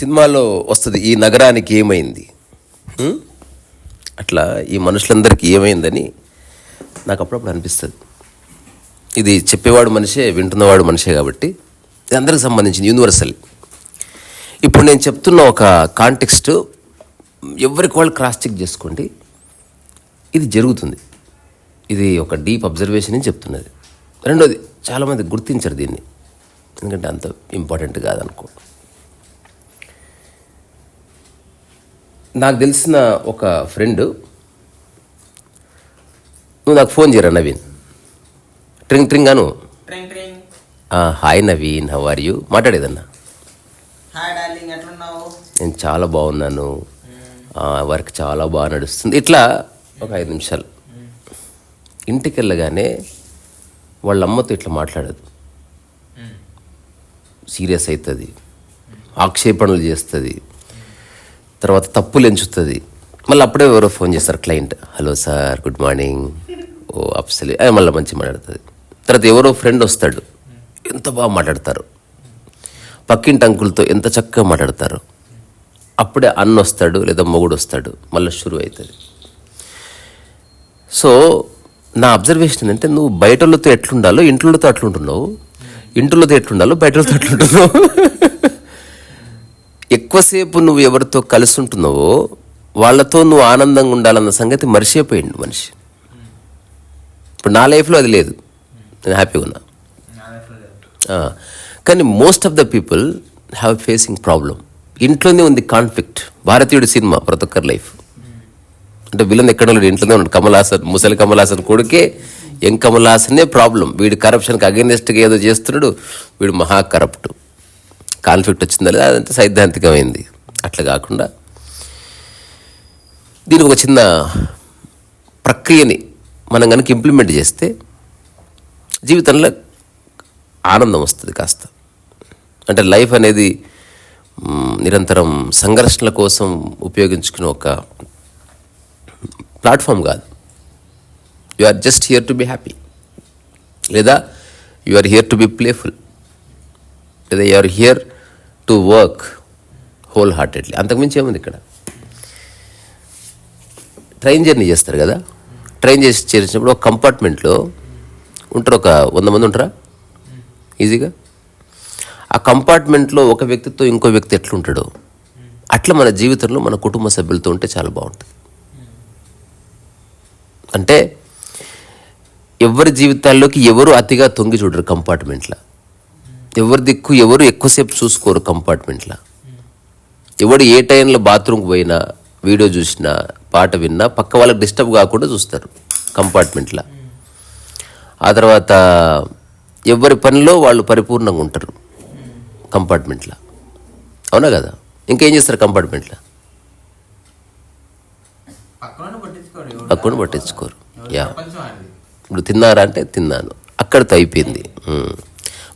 సినిమాలో వస్తుంది ఈ నగరానికి ఏమైంది? అట్లా ఈ మనుషులందరికీ ఏమైందని నాకు అప్పుడప్పుడు అనిపిస్తుంది. ఇది చెప్పేవాడు మనిషే వింటున్నవాడు మనిషే కాబట్టి ఇది అందరికి సంబంధించింది యూనివర్సల్ ఇప్పుడు నేను చెప్తున్న ఒక కాంటెక్స్ట్ ఎవరికి వాళ్ళు క్రాస్ చెక్ చేసుకోండి ఇది జరుగుతుంది. ఇది ఒక డీప్ అబ్జర్వేషన్ అని చెప్తున్నది. రెండోది చాలామంది గుర్తించరు దీన్ని. ఎందుకంటే అంత ఇంపార్టెంట్ కాదనుకో. నాకు తెలిసిన ఒక ఫ్రెండ్ నువ్వు నాకు ఫోన్ చేయరా Naveen? ట్రింగ్ ట్రింగ్ Anu hi Naveen how are you మాట్లాడేదన్నా? నేను చాలా బాగున్నాను. వర్క్ చాలా బాగా నడుస్తుంది. ఇట్లా ఒక ఐదు నిమిషాలు. ఇంటికి వెళ్ళగానే వాళ్ళ అమ్మతో ఇట్లా మాట్లాడదు. సీరియస్ అవుతుంది ఆక్షేపణలు చేస్తుంది. తర్వాత తప్పులు ఎంచుతుంది. మళ్ళీ అప్పుడే ఎవరో ఫోన్ చేస్తారు client. Hello sir good morning. ఓ అప్సలి అది మళ్ళీ మంచి మాట్లాడుతుంది. తర్వాత ఎవరో ఫ్రెండ్ వస్తాడు. ఎంత బాగా మాట్లాడతారు. పక్కింటి అంకులతో ఎంత చక్కగా మాట్లాడతారు. అప్పుడే అన్న వస్తాడు లేదా మొగుడు వస్తాడు. మళ్ళీ షురు అవుతుంది. సో నా అబ్జర్వేషన్ ఏంటంటే నువ్వు బయటలతో ఎట్లుండాలో ఇంట్లోతో అట్లుంటున్నావు. ఇంట్లోతో ఎట్లుండాలో బయటలతో అట్లుంటున్నావు. ఎక్కువసేపు నువ్వు ఎవరితో కలిసి ఉంటున్నావో వాళ్ళతో నువ్వు ఆనందంగా ఉండాలన్న సంగతి మర్చిపోయింది మనిషి. ఇప్పుడు నా లైఫ్లో అది లేదు. నేను హ్యాపీగా ఉన్నా. కానీ most of the people have facing problem ఇంట్లోనే ఉంది కాన్ఫ్లిక్ట్ భారతీయుడి సినిమా ప్రతి ఒక్కరి లైఫ్. అంటే విలన్ ఎక్కడ లేడు ఇంట్లోనే ఉన్నాడు. కమలాసన్ ముసలి కమలాసన్ కొడుకే ఎం కమలాసనే ప్రాబ్లం వీడు కరప్షన్కి అగేనెస్ట్గా ఏదో చేస్తున్నాడు. వీడు మహా కరప్ట్ కాన్ఫ్లిక్ట్ వచ్చిందా లేదా అదంతా సైద్ధాంతికమైంది. అట్లా కాకుండా దీనికి ఒక చిన్న ప్రక్రియని మనం కనుక ఇంప్లిమెంట్ చేస్తే జీవితంలో ఆనందం వస్తుంది కాస్త. అంటే లైఫ్ అనేది నిరంతరం సంఘర్షణల కోసం ఉపయోగించుకునే ఒక ప్లాట్ఫామ్ కాదు. You are just here to be happy లేదా you are here to be playful లేదా you are here to work whole heartedly అంతకుమించి ఏముంది ఇక్కడ? ట్రైన్ జర్నీ చేస్తారు కదా? ట్రైన్ చేసి చేసినప్పుడు ఒక కంపార్ట్మెంట్లో ఉంటారు ఒక వంద మంది ఉంటారా? ఈజీగా? ఆ కంపార్ట్మెంట్లో ఒక వ్యక్తితో ఇంకో వ్యక్తి ఎట్లుంటాడు అట్లా మన జీవితంలో మన కుటుంబ సభ్యులతో ఉంటే చాలా బాగుంటుంది. అంటే ఎవరి జీవితాల్లోకి ఎవరు అతిగా తొంగి చూడరు కంపార్ట్మెంట్లో. ఎవరి దిక్కు ఎవరు ఎక్కువసేపు చూసుకోరు కంపార్ట్మెంట్లో. ఎవడు ఏ టైంలో బాత్రూమ్కి పోయినా వీడియో చూసినా పాట విన్నా పక్క వాళ్ళకి డిస్టర్బ్ కాకుండా చూస్తారు కంపార్ట్మెంట్లో. ఆ తర్వాత ఎవరి పనిలో వాళ్ళు పరిపూర్ణంగా ఉంటారు కంపార్ట్మెంట్లో. అవునా కదా? ఇంకేం చేస్తారు కంపార్ట్మెంట్లో? పక్కన పట్టించుకోరు యా. ఇప్పుడు తిన్నారా అంటే తిన్నాను. అక్కడితో అయిపోయింది.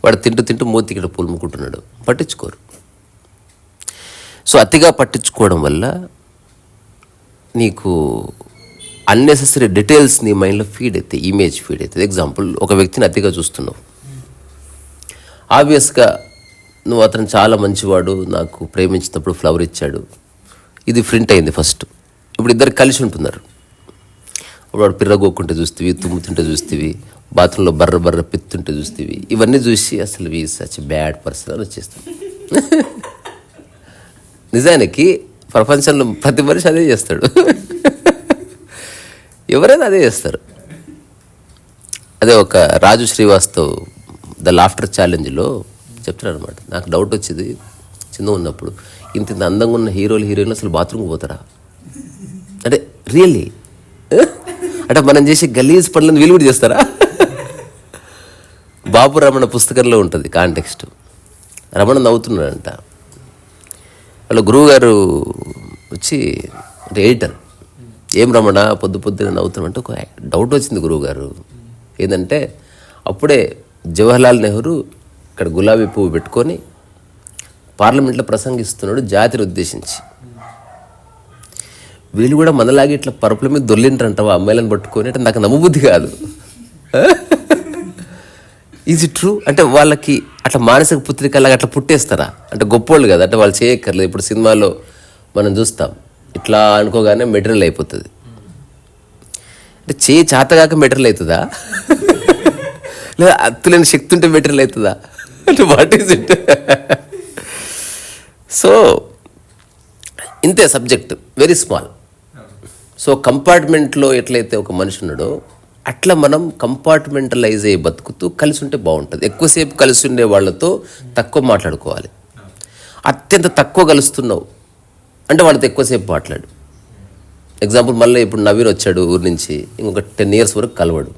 వాడు తింటూ తింటూ మూతి ఇక్కడ పులుముకుంటున్నాడు. పట్టించుకోరు. సో అతిగా పట్టించుకోవడం వల్ల నీకు అన్నెసెసరీ డీటెయిల్స్ నీ మైండ్లో ఫీడ్ అవుతాయి ఇమేజ్ ఫీడ్ అవుతుంది ఎగ్జాంపుల్ ఒక వ్యక్తిని అతిగా చూస్తున్నావు. ఆబ్వియస్గా నువ్వు అతను చాలా మంచివాడు నాకు ప్రేమించినప్పుడు ఫ్లవర్ ఇచ్చాడు. ఇది ప్రింట్ అయింది ఫస్ట్ ఇప్పుడు ఇద్దరు కలిసి ఉంటున్నారు. వాడు పిర్రగోక్కుంటే చూస్తేవి తుమ్ముతుంటే చూస్తేవి బాత్రూంలో బర్ర బర్ర పిత్తుంటే చూస్తేవి. ఇవన్నీ చూసి అసలు వీ సచ్ బ్యాడ్ పర్సన్ అని వచ్చేస్తాం. నిజానికి ప్రపంచంలో ప్రతి మనిషి అదే చేస్తాడు. ఎవరైనా అదే చేస్తారు. అదే ఒక రాజు శ్రీవాస్తవ్ ద లాఫ్టర్ ఛాలెంజ్లో చెప్తున్నాడు అనమాట నాకు డౌట్ వచ్చింది చిన్న ఉన్నప్పుడు. ఇంత ఇంత అందంగా ఉన్న హీరోలు హీరోయిన్లు అసలు బాత్రూమ్కి పోతారా? అంటే రియల్లీ? అంటే మనం చేసే గలీజ్ పనులను వీలు కూడా చేస్తారా? బాబు రమణ పుస్తకంలో ఉంటుంది కాంటెక్స్ట్ రమణ నవ్వుతున్నాడంట. వాళ్ళ గురువు గారు వచ్చి అంటే ఎడిటర్ ఏం రమణ పొద్దు పొద్దున నవ్వుతున్నామంటే ఒక డౌట్ వచ్చింది గురువు గారు ఏంటంటే అప్పుడే జవహర్లాల్ నెహ్రూ ఇక్కడ గులాబీ పువ్వు పెట్టుకొని పార్లమెంట్లో ప్రసంగిస్తున్నాడు జాతిని ఉద్దేశించి. వీళ్ళు కూడా మనలాగే ఇట్లా పరుపుల మీద దొర్లింటారంటావా అమ్మాయిలను పట్టుకొని అంటే నాకు నమ్మబుద్ధి కాదు. ఈజ్ ఇట్ ట్రూ అంటే వాళ్ళకి అట్లా మానసిక పుత్రికలాగా అట్లా పుట్టేస్తారా? అంటే గొప్పోళ్ళు కదా అంటే వాళ్ళు చేయక్కర్లేదు. ఇప్పుడు సినిమాలో మనం చూస్తాం ఇట్లా అనుకోగానే మెటీరియల్ అయిపోతుంది. అంటే చేయి చాతగాక మెటీరియల్ అవుతుందా లేదా అత్తులేని శక్తి ఉంటే మెటీరియల్ అవుతుందా అంటే వాట్ ఈజ్ ఇట్ సో ఇంతే సబ్జెక్ట్ వెరీ స్మాల్ సో కంపార్ట్మెంట్లో ఎట్లయితే ఒక మనిషి ఉన్నాడో అట్లా మనం కంపార్ట్మెంటలైజ్ అయ్యి బతుకుతూ కలిసి ఉంటే బాగుంటుంది. ఎక్కువసేపు కలిసి ఉండే వాళ్ళతో తక్కువ మాట్లాడుకోవాలి. అత్యంత తక్కువ కలుస్తున్నావు. అంటే వాళ్ళతో ఎక్కువసేపు మాట్లాడు. ఎగ్జాంపుల్ మళ్ళీ ఇప్పుడు నవీన్ వచ్చాడు ఊరి నుంచి ఇంకొక టెన్ ఇయర్స్ వరకు కలవడు.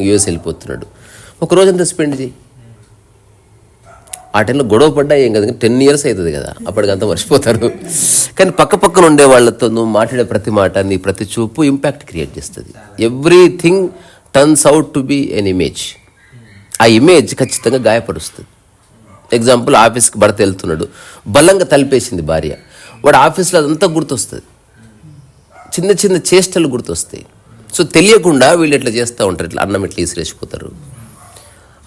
యూఎస్ వెళ్ళిపోతున్నాడు. ఒక రోజంతా స్పెండ్ చేయి. ఆ టైంలో గొడవ పడ్డా ఏం కదా టెన్ ఇయర్స్ అవుతుంది కదా అప్పటికంతా మర్చిపోతారు. కానీ పక్క పక్కన ఉండే వాళ్ళతో నువ్వు మాట్లాడే ప్రతి మాట నీ ప్రతి చూపు ఇంపాక్ట్ క్రియేట్ చేస్తుంది. Everything turns out to be an image ఆ ఇమేజ్ ఖచ్చితంగా గాయపరుస్తుంది. ఎగ్జాంపుల్ ఆఫీస్కి భర్త వెళ్తున్నాడు. బలంగా తలిపేసింది భార్య. వాడు ఆఫీస్లో అదంతా గుర్తొస్తుంది. చిన్న చిన్న చేష్టలు గుర్తొస్తాయి. సో తెలియకుండా వీళ్ళు ఇట్లా చేస్తూ ఉంటారు ఇట్లా అన్నం ఇట్లా ఇసిరేసిపోతారు.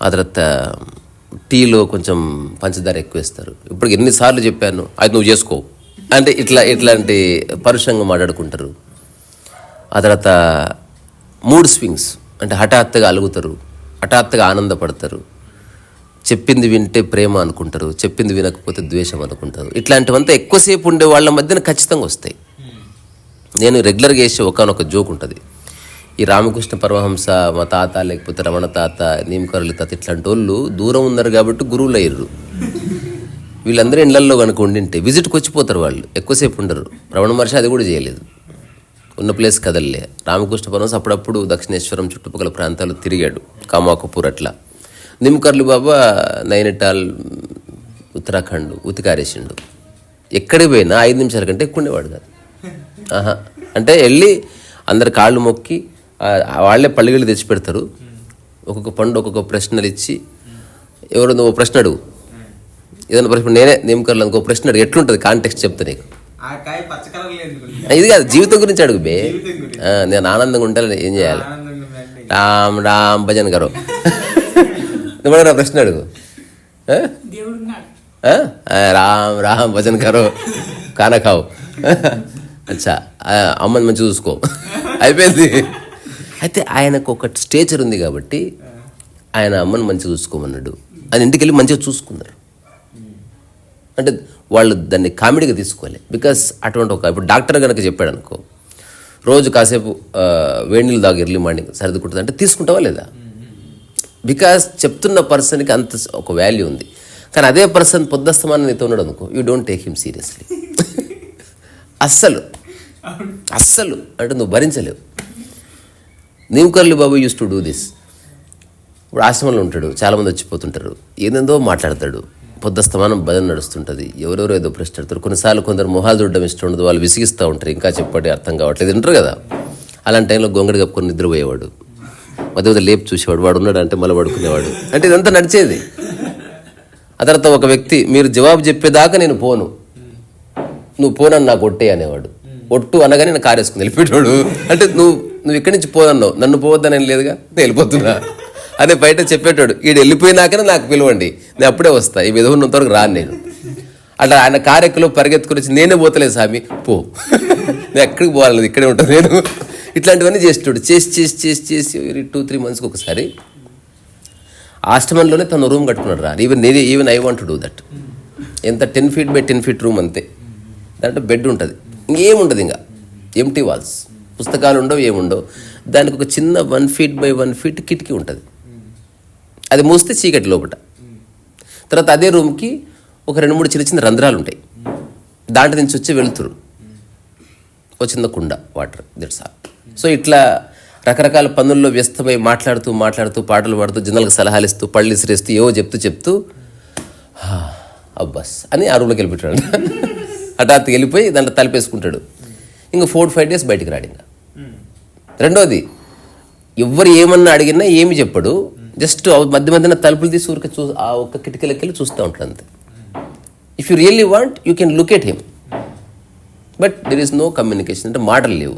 ఆ తర్వాత టీలో కొంచెం పంచదార ఎక్కువ వేస్తారు ఇప్పుడు ఎన్నిసార్లు చెప్పాను అది నువ్వు చేసుకో. అంటే ఇట్లా ఇట్లాంటి పరుషంగా మాట్లాడుకుంటారు. ఆ తర్వాత మూడ్ స్వింగ్స్ అంటే హఠాత్తుగా అలుగుతారు హఠాత్తుగా ఆనందపడతారు. చెప్పింది వింటే ప్రేమ అనుకుంటారు చెప్పింది వినకపోతే ద్వేషం అనుకుంటారు. ఇట్లాంటివంతా ఎక్కువసేపు ఉండే వాళ్ళ మధ్యన ఖచ్చితంగా వస్తాయి. నేను రెగ్యులర్గా వేసే ఒకనొక జోక్ ఉంటుంది. ఈ రామకృష్ణ పరమహంస మా తాత లేకపోతే రమణ తాత నీమకరుల తాత ఇట్లాంటి వాళ్ళు దూరం ఉన్నారు కాబట్టి గురువులు అయ్యారు. వీళ్ళందరూ ఇళ్ళల్లో కనుక ఉండింటే విజిట్కి వచ్చిపోతారు వాళ్ళు. ఎక్కువసేపు ఉండరు. రమణ మహర్షి అది కూడా చేయలేదు. ఉన్న ప్లేస్ కదల్లే. రామకృష్ణ పరమహంస అప్పుడప్పుడు దక్షిణేశ్వరం చుట్టుపక్కల ప్రాంతాలు తిరిగాడు. కామాకపూర్ అట్లా. నిమ్కర్లు బాబా నైనిటాల్ ఉత్తరాఖండ్ ఉతికారేసిండు. ఎక్కడికి పోయినా ఐదు నిమిషాల కంటే ఎక్కువ ఉండేవాడు కాదు. ఆహా. అంటే వెళ్ళి అందరు కాళ్ళు మొక్కి వాళ్ళే పళ్ళిళ్ళు తెచ్చి పెడతారు. ఒక్కొక్క పండు ఒక్కొక్క ప్రశ్నలు ఇచ్చి ఎవరు నువ్వు ప్రశ్న అడుగు. ఏదైనా ప్రశ్న నేనే నిమ్మకర్లు ఇంకో ప్రశ్న అడుగు ఎట్లుంటుంది కాంటెక్స్ట్ చెప్తా నీకు. ఇది కాదు జీవితం గురించి అడుగు బే. నేను ఆనందంగా ఉండాలని ఏం చేయాలి. రామ్ రామ్ భజన్ గారు. నువ్వు నా ప్రశ్న అడుగు. రామ్ రామ్ భజన్ గారు. కానా ఖావు అచ్చా అమ్మని మంచిగా చూసుకో. అయిపోయింది. అయితే ఆయనకు ఒక స్టేచర్ ఉంది కాబట్టి ఆయన అమ్మని మంచిగా చూసుకోమన్నాడు. ఆయన ఇంటికి వెళ్ళి మంచిగా చూసుకున్నారు. అంటే వాళ్ళు దాన్ని కామెడీగా తీసుకోవాలి బికాస్ అటువంటి ఒక ఇప్పుడు డాక్టర్ కనుక చెప్పాడు అనుకో రోజు కాసేపు వేడి నీళ్ళు దాకా ఎర్లీ మార్నింగ్ సర్దుకుంటుంది అంటే తీసుకుంటావా లేదా? బికాస్ చెప్తున్న పర్సన్కి అంత ఒక వాల్యూ ఉంది. కానీ అదే పర్సన్ పొద్దస్తమానం నీతో ఉన్నాడు అనుకో you don't take him seriously అస్సలు. అస్సలు. అంటే నువ్వు భరించలేవు. నీవుకర్లు బాబు యూస్ టు డూ దిస్ ఇప్పుడు ఆశ్రమంలో ఉంటాడు చాలామంది వచ్చిపోతుంటారు. ఏదేందో మాట్లాడతాడు. పొద్దస్తమానం భజన నడుస్తుంటుంది. ఎవరెవరో ఏదో ప్రశ్న అడుగుతారు. కొన్నిసార్లు కొందరు మొహాలు చూడడం ఇష్టం ఉండదు. వాళ్ళు విసిగిస్తూ ఉంటారు. ఇంకా చెప్పండి అర్థం కావట్లేదు. వింటారు కదా? అలాంటి టైంలో గొంగడి కప్పుకొని నిద్రపోయేవాడు. మధ్య మధ్య లేపు చూసేవాడు. వాడు ఉన్నాడు అంటే మళ్ళీ పడుకునేవాడు. అంటే ఇదంతా నడిచేది. ఆ తర్వాత ఒక వ్యక్తి మీరు జవాబు చెప్పేదాకా నేను పోను. నువ్వు పోనని నాకు ఒట్టే అనేవాడు. ఒట్టు అనగానే నేను కారేసుకుని వెళ్ళిపోయాడు అంటే నువ్వు నువ్వు ఇక్కడి నుంచి పోదన్నావు. నన్ను పోవద్దని లేదుగా? నేను వెళ్ళిపోతున్నా. అదే బయట చెప్పేటాడు ఈడు వెళ్ళిపోయినాకనే నాకు పిలవండి. నేను అప్పుడే వస్తా. ఈ విధంగా ఉన్నంత వరకు రాను నేను. అట్లా ఆయన కారెక్కులో పరిగెత్తుకుని వచ్చి నేనే పోతలేదు స్వామి పో. నేను ఎక్కడికి పోవాలి ఇక్కడే ఉంటాను నేను. ఇట్లాంటివన్నీ చేస్తుడు చేసి చేసి చేసి చేసి టూ త్రీ మంత్స్కి ఒకసారి ఆశ్రమంలోనే తను రూమ్ కట్టుకున్నాడు రా. ఈవెన్ నేను even I want do that ఎంత ten feet by ten feet room అంతే. దాంట్లో బెడ్ ఉంటుంది. ఇంకేముండదు ఇంకా? ఎంటీ వాల్స్ పుస్తకాలు ఉండవు ఏముండవు. దానికి ఒక చిన్న one feet by one feet కిటికీ ఉంటుంది. అది మూస్తే చీకటి లోపల తర్వాత అదే రూమ్కి ఒక రెండు మూడు చిన్న చిన్న రంధ్రాలు ఉంటాయి. దాంట్లో నుంచి వచ్చి వెళుతురు ఒక చిన్న కుండ వాటర్ దిట్స్ ఆల్ సో ఇట్లా రకరకాల పనుల్లో వ్యస్తమై మాట్లాడుతూ మాట్లాడుతూ పాటలు పాడుతూ జనాలకు సలహాలు ఇస్తూ పళ్ళు ఇసిరేస్తూ ఏవో చెప్తూ చెప్తూ "హా, అని ఆ రూమ్లోకి వెళ్ళిపెట్టాడు హఠాత్తు వెళ్ళిపోయి దాంట్లో తలిపేసుకుంటాడు. ఇంకా ఫోర్ ఫైవ్ డేస్ బయటికి రాడు ఇంకా. రెండోది ఎవరు ఏమన్నా అడిగినా ఏమి చెప్పడు. జస్ట్ మధ్య మధ్యన తలుపులు తీసి ఊరికి చూ ఆ ఒక్క కిటికీలకి వెళ్ళి చూస్తూ ఉంటాడు అంతే. If you really want you can look at him but there is no communication అంటే మాటలు లేవు.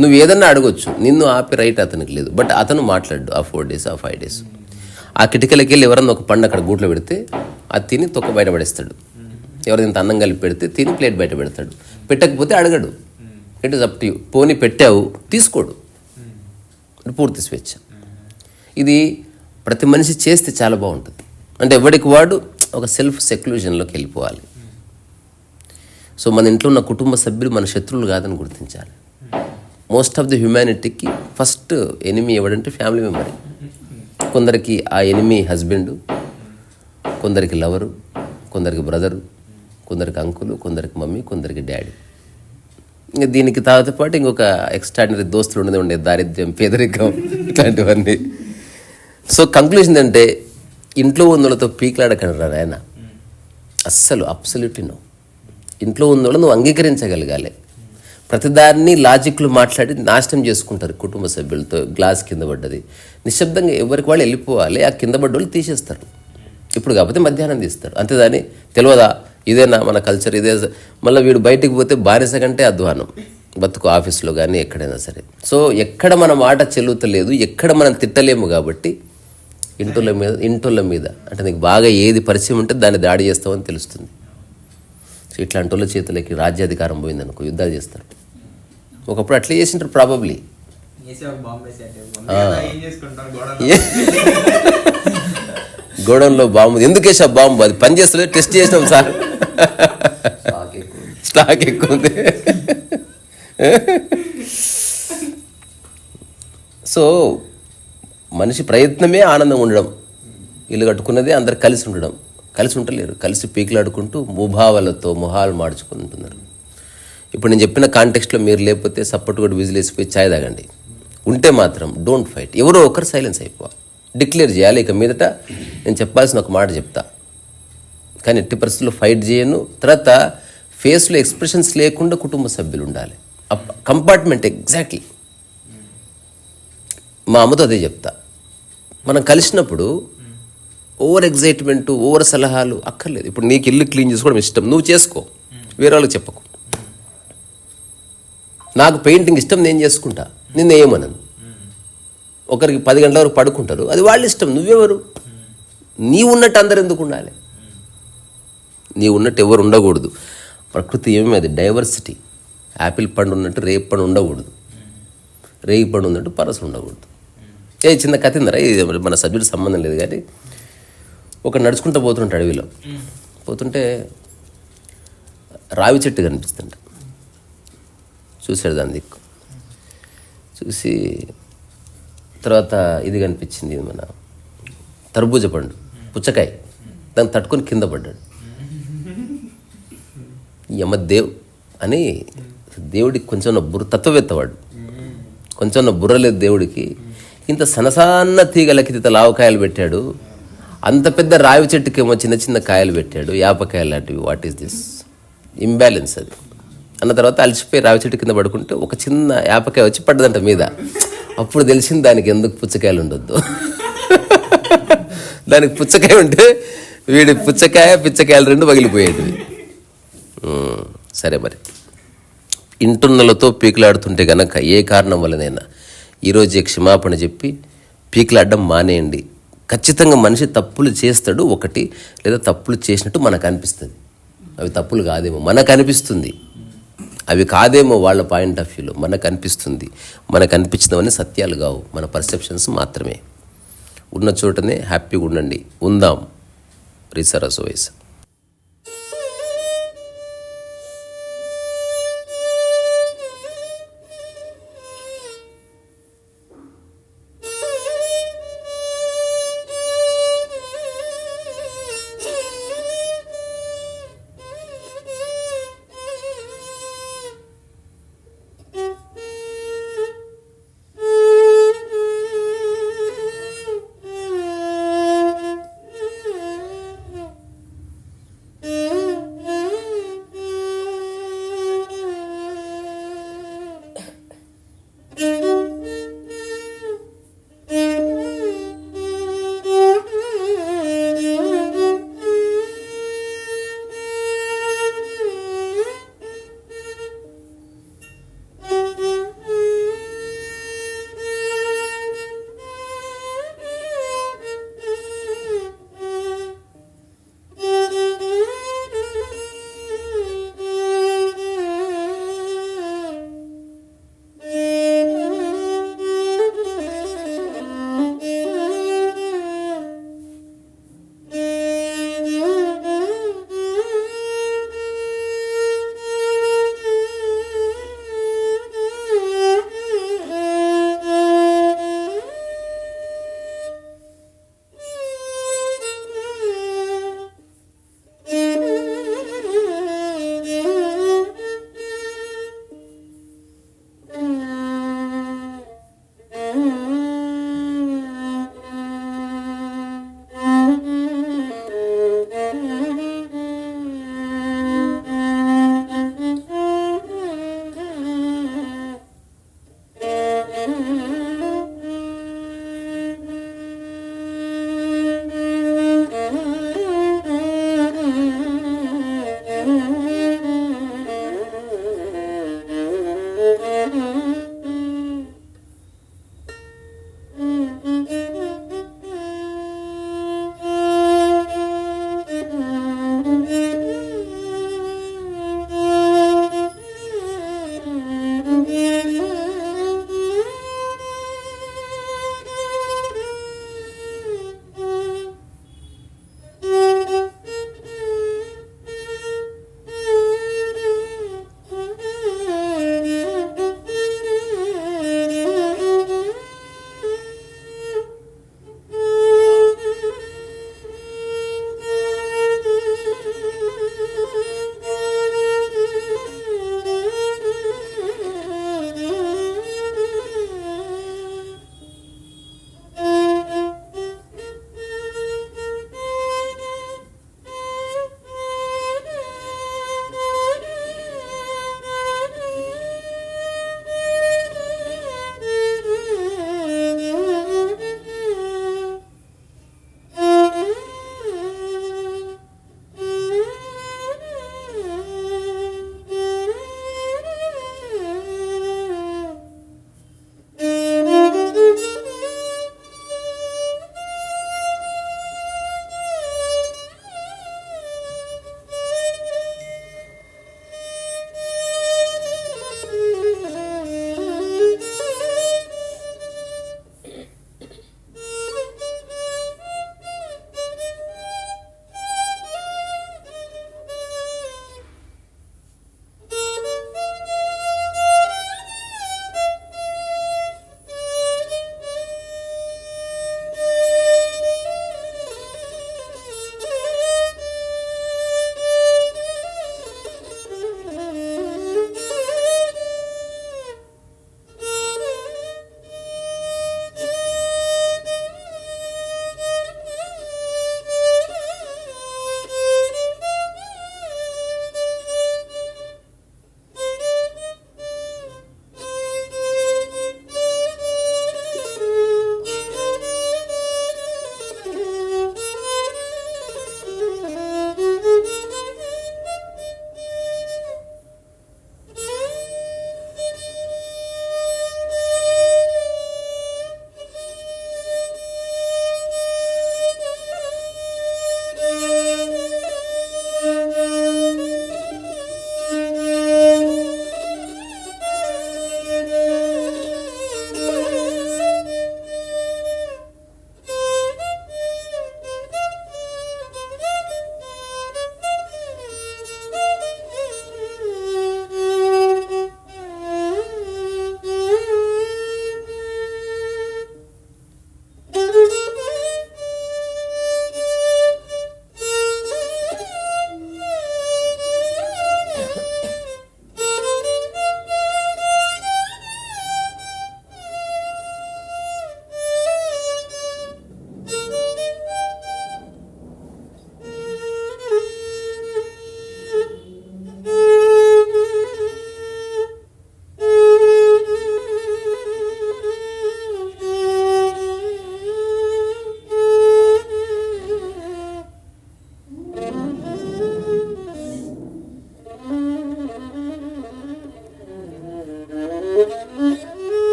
నువ్వు ఏదన్నా అడగొచ్చు నిన్ను ఆపి రైట్ అతనికి లేదు. బట్ అతను మాట్లాడు ఆ ఫోర్ డేస్ ఆ ఫైవ్ డేస్ ఆ కిటికలకి వెళ్ళి ఎవరన్నా ఒక పండు అక్కడ గూట్లో పెడితే అది తిని తొక్క బయట పడేస్తాడు. ఎవరైనా ఇంత అన్నం కలిపి పెడితే తిని ప్లేట్ బయట పెడతాడు. పెట్టకపోతే అడగడు. ఇట్ ఇస్ అప్ టు పోనీ పెట్టావు తీసుకోడు. పూర్తి స్వేచ్ఛ. ఇది ప్రతి మనిషి చేస్తే చాలా బాగుంటుంది. అంటే ఎవడికి వాడు ఒక సెల్ఫ్ సెక్లూజన్లోకి వెళ్ళిపోవాలి. సో మన ఇంట్లో ఉన్న కుటుంబ సభ్యులు మన శత్రువులు కాదని గుర్తించాలి. మోస్ట్ ఆఫ్ ది హ్యుమానిటీకి ఫస్ట్ ఎనిమి ఎవడంటే ఫ్యామిలీ మెంబర్ కొందరికి ఆ ఎనిమి హస్బెండ్ కొందరికి లవరు కొందరికి బ్రదరు కొందరికి అంకులు కొందరికి మమ్మీ కొందరికి డాడీ దీనికి తాతో పాటు ఇంకొక ఎక్స్ట్రాడినరీ దోస్తులు ఉండేది ఉండే దారిద్ర్యం పేదరికం ఇట్లాంటివన్నీ. సో కంక్లూజన్ అంటే ఇంట్లో ఉన్నోళ్ళతో పీకిలాడకండి రా నాయన. అస్సలు అబ్సల్యూట్లీ నో ఇంట్లో ఉన్నోళ్ళు నువ్వు అంగీకరించగలగాలి. ప్రతిదాన్ని లాజిక్లు మాట్లాడి నాశనం చేసుకుంటారు కుటుంబ సభ్యులతో గ్లాస్ కింద పడ్డది. నిశ్శబ్దంగా ఎవరికి వాళ్ళు వెళ్ళిపోవాలి ఆ కింద పడ్డ వాళ్ళు తీసేస్తారు. ఇప్పుడు కాకపోతే మధ్యాహ్నం తీస్తారు. అంతేదాని తెలియదా ఇదేనా మన కల్చర్ ఇదే మళ్ళీ వీడు బయటికి పోతే బానిస కంటే అధ్వానం. బతుకు ఆఫీస్లో కానీ ఎక్కడైనా సరే. సో ఎక్కడ మన మాట చెల్లుతలేదు ఎక్కడ మనం తిట్టలేము కాబట్టి ఇంటోళ్ళ మీద ఇంటోళ్ళ మీద. అంటే నీకు బాగా ఏది పరిచయం ఉంటే దాన్ని దాడి చేస్తామని తెలుస్తుంది. సో ఇట్లాంటి వాళ్ళ చేతులకి రాజ్యాధికారం పోయిందనుకో యుద్ధాలు చేస్తారు. ఒకప్పుడు అట్లే చేసింటారు ప్రాబబ్లీ గోడంలో బాంబు ఎందుకు వేసా బాంబు? అది పని చేస్తలేదు టెస్ట్ చేసినాం సార్. స్టాక్ ఎక్కువ ఉంది. సో మనిషి ప్రయత్నమే ఆనందం ఉండడం. ఇల్లు కట్టుకున్నదే అందరు కలిసి ఉండడం. కలిసి ఉండలేరు. కలిసి పీకులాడుకుంటూ ముభావాలతో మొహాలు మార్చుకుంటున్నారు. ఇప్పుడు నేను చెప్పిన కాంటెక్స్ట్లో మీరు లేకపోతే సపోర్ట్ కూడా విజిలేసిపోయి ఛాయ్ తాగండి. ఉంటే మాత్రం డోంట్ ఫైట్ ఎవరో ఒకరు సైలెన్స్ అయిపోవాలి. డిక్లేర్ చేయాలి. ఇక మీదట నేను చెప్పాల్సిన ఒక మాట చెప్తా. కానీ ఎట్టి పరిస్థితుల్లో ఫైట్ చేయను. తర్వాత ఫేస్లో ఎక్స్ప్రెషన్స్ లేకుండా కుటుంబ సభ్యులు ఉండాలి కంపార్ట్మెంట్ ఎగ్జాక్ట్లీ. మా అమ్మతో అదే చెప్తా. మనం కలిసినప్పుడు ఓవర్ ఎగ్జైట్మెంట్ ఓవర్ సలహాలు అక్కర్లేదు. ఇప్పుడు నీకు ఇల్లు క్లీన్ చేసుకోవడం ఇష్టం. నువ్వు చేసుకో. వేరే వాళ్ళకి చెప్పకు. నాకు పెయింటింగ్ ఇష్టం నేను చేసుకుంటా. నిన్న ఏమనను? ఒకరికి పది గంటల వరకు పడుకుంటారు. అది వాళ్ళ ఇష్టం. నువ్వెవరు? నీ ఉన్నట్టు అందరు ఎందుకు ఉండాలి? నీవున్నట్టు ఎవరు ఉండకూడదు. ప్రకృతి ఏమి అది? డైవర్సిటీ. యాపిల్ పండు ఉన్నట్టు రేపు పండు ఉండకూడదు. రేగి పండు ఉన్నట్టు పరస ఉండకూడదు. ఏ చిన్న కథ ఇందరా ఇది మన సబ్జెక్ట్ సంబంధం లేదు కానీ ఒక నడుచుకుంటూ పోతుంటాడు అడవిలో. పోతుంటే రావి చెట్టు కనిపిస్తుంట. చూశాడు దాని దిక్కు. చూసి తర్వాత ఇది కనిపించింది ఇది మన తర్బూజ పండు పుచ్చకాయ. దాన్ని తట్టుకొని కింద పడ్డాడు. యమదేవ్ అని దేవుడికి కొంచెం బుర్ర తత్వవేత్తవాడు. కొంచెం నా బుర్ర లేదు దేవుడికి. ఇంత సనసాన్న తీగలకి ఇంత లావకాయలు పెట్టాడు. అంత పెద్ద రావి చెట్టుకి ఏమో చిన్న చిన్న కాయలు పెట్టాడు. యాపకాయలు లాంటివి. వాట్ ఈస్ దిస్ ఇంబ్యాలెన్స్ అది. అన్న తర్వాత అలసిపోయి రావి చెట్టు కింద పడుకుంటే ఒక చిన్న యాపకాయ వచ్చి పడ్డదంట మీద. అప్పుడు తెలిసింది దానికి ఎందుకు పుచ్చకాయలు ఉండొద్దు. దానికి పుచ్చకాయ ఉంటే వీడి పుచ్చకాయ పిచ్చకాయలు రెండు పగిలిపోయేటివి. సరే మరి. ఇంటున్నలతో పీకులాడుతుంటే గనక ఏ కారణం వల్లనైనా ఈరోజే క్షమాపణ చెప్పి పీకులాడడం మానేయండి. ఖచ్చితంగా మనిషి తప్పులు చేస్తాడు ఒకటి లేదా తప్పులు చేసినట్టు మనకు అనిపిస్తుంది. అవి తప్పులు కాదేమో మనకు అనిపిస్తుంది. అవి కాదేమో వాళ్ళ పాయింట్ ఆఫ్ వ్యూలో. మనకు అనిపిస్తుంది. మనకు అనిపించినవన్నీ సత్యాలు కావు. మన పర్సెప్షన్స్ మాత్రమే. ఉన్న చోటనే హ్యాపీగా ఉండండి. ఉందాం. రీసరస్ వయసు